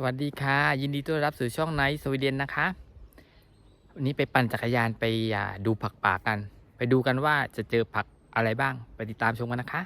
สวัสดีค่ะ ยินดีต้อนรับสู่ช่องไนท์สวีเดนนะคะวันนี้ไปปั่นจักรยานไปดูผักป่ากัน ไปดูกันว่าจะเจอผักอะไรบ้าง ไปติดตามชมกันนะคะ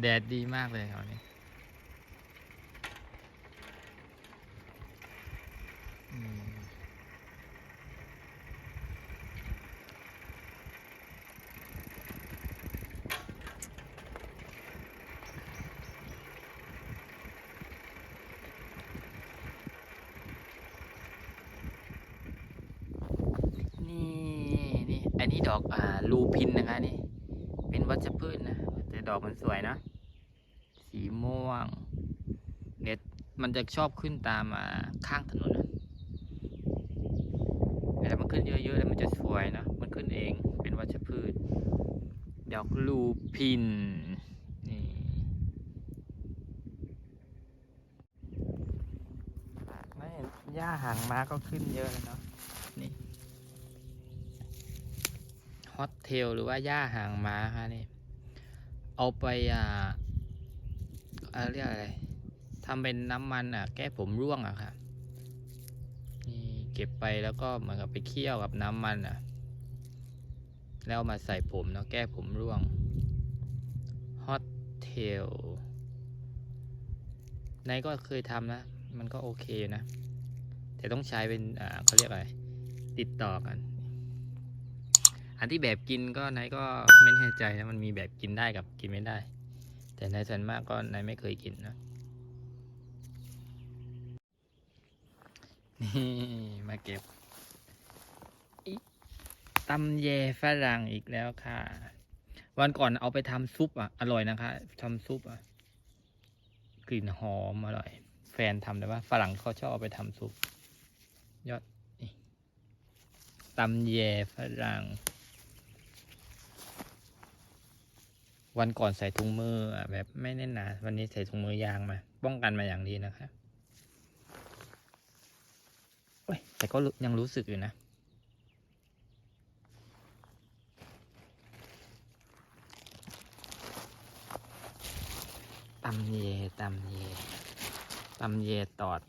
แดดดีมากเลยครับวันนี้นี่นี่ อันนี้ดอกอ่าลูพินนะคะนี่ เป็นวัชพืชนะ แต่ดอกมันสวยนะ ม่วงเนี่ยมันจะชอบขึ้นตามอ่าข้างถนนนะแต่มันขึ้นเยอะๆแล้วมันจะสวยนะมันขึ้นเองเป็นวัชพืช ดอกลูพินนี่ไม่เห็นหญ้าหางม้าก็ขึ้นเยอะแล้วเนาะนี่ฮอตเทลหรือว่าหญ้าหางม้าค่ะนี่เอาไปอ่าอ่า เรียกอะไรทำเป็นน้ำมันอะ แก้ผมร่วงอะค่ะนี่เก็บไปแล้วก็เหมือนกับไปเคี่ยวกับน้ำมันอะ แล้วมาใส่ผมเนาะแก้ผมร่วง hot tail นายก็เคยทำนะ มันก็โอเคอยู่นะ แต่ต้องใช้เป็นอ่าเขาเรียกอะไร ติดต่อกัน อันที่แบบกินก็นายก็ไม่แน่ใจนะ มันมีแบบกินได้กับกินไม่ได้ แต่ในส่วนมากก็นายไม่เคยกินนะ นี่ มาเก็บตำแยฝรั่งอีกแล้วค่ะ วันก่อนเอาไปทำซุปอะ อร่อยนะคะทำซุปอะ กลิ่นหอมอร่อย แฟนทำแต่ว่าฝรั่งเขาชอบเอาไปทำซุป ยอดตำแยฝรั่ง วันก่อนใส่ถุงมือแบบไม่แน่นหนา วันนี้ใส่ถุงมือยางมา ป้องกันมาอย่างดีนะครับแต่ก็ยังรู้สึกอยู่นะ ตำเยตำเยตำเยตอด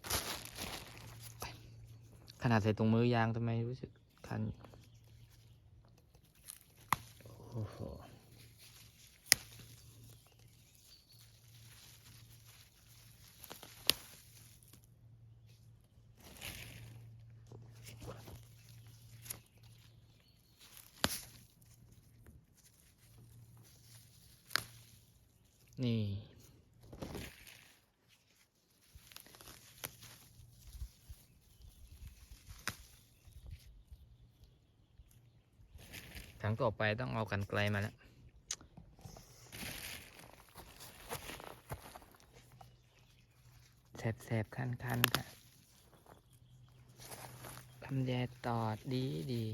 ขนาดใส่ถุงมือยางทำไมรู้สึกคัน โอ้โห นี่ครั้งต่อไปต้องเอากันไกลมาแล้วแสบๆ คันๆค่ะทำแยตอดีดี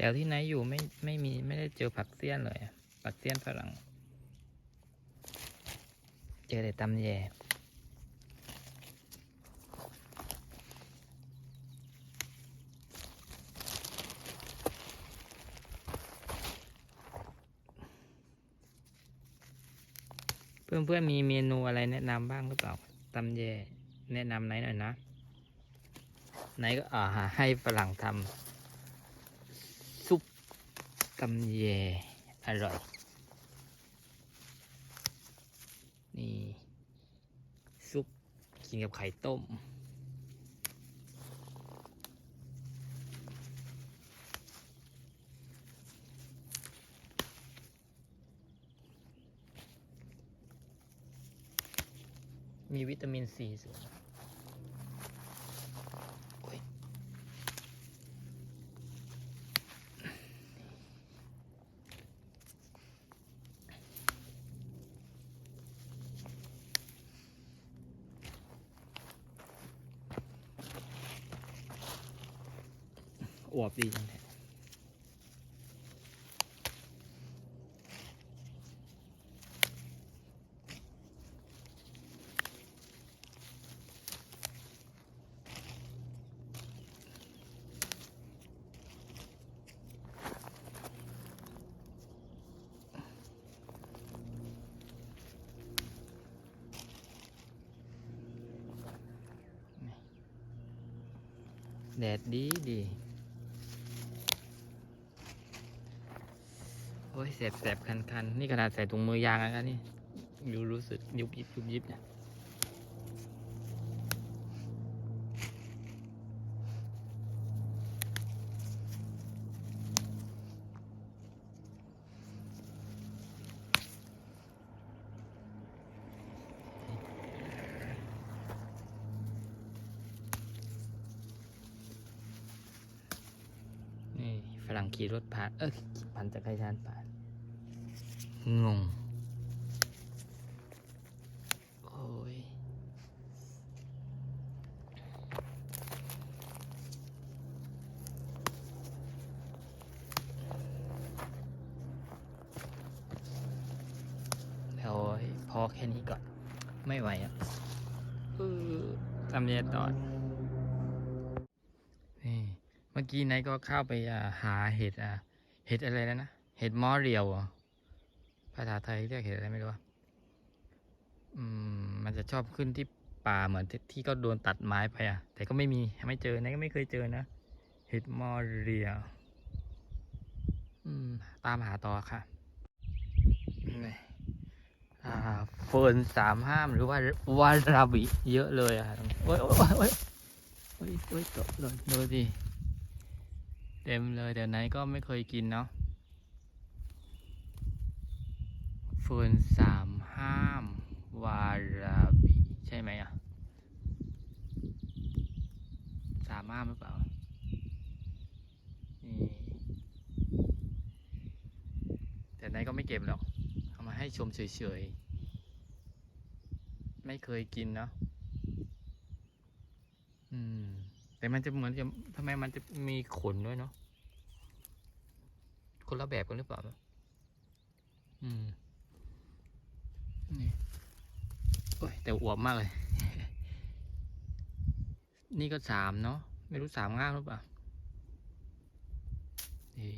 แถวที่ไหนอยู่ไม่ไม่มีไม่ได้เจอผักเสี้ยนเลยผักเสี้ยนฝรั่ง เจอแต่ตำแยเพื่อนเพื่อนๆมีเมนูอะไรแนะนำบ้างหรือเปล่าตำแยแนะนำไหนหน่อยนะ ไหนก็อ่าหาให้ฝรั่งทำ กำแยอร่อย นี่ ซุปกินกับไข่ต้ม มีวิตามินซีสูง อวบดีจังเลยแดดดีดี อ้ยแสบแสบคันคันนี่ขนาดใส่ถุงมือยางแล้วนี่อยู่รู้สึกยุบยิบยุบยิบเนี่ย นี่ฝรั่งขี่รถผ่าน เออปั่นจักรยานผ่าน งง โอ้ย แล้วพอแค่นี้ก่อน ไม่ไหวอะเออทำยังไงต่อ อกี้นายก็เข้าไปหาเห็ดเห็ดอะไรแล้วนะ เห็ดมอเรียว ภาษาไทยเรียกเห็ดอะไรไม่รู้อะอืม มันจะชอบขึ้นที่ป่าเหมือนที่ก็โดนตัดไม้ไปอะ แต่ก็ไม่มีไม่เจอนายก็ไม่เคยเจอนะ เห็ดมอเรียว อืม ตามหาต่อค่ะนี่เฟิร์นสามห้ามหรือว่าวาราบิเยอะเลยอะโอ้ยโอ้ยโอ้ยโอ้ยโอ้ยตกเลยดูดิ เต็มเลยแต่ไหนก็ไม่เคยกินเนาะเฟิร์นสามห้าม วาราบิใช่ไหมอะสามห้ามหรือเปล่า นี่ แต่ไหนก็ไม่เก็บหรอก เอามาให้ชมเฉยๆ ไม่เคยกินเนาะอืม มันจะเหมือนจะทำไมมันจะมีขนด้วยเนาะคนละแบบกันหรือเปล่าอืมนี่โอ้ยแต่อวบมากเลย นี่ก็สามเนาะไม่รู้สามง่ามหรือเปล่าเอ้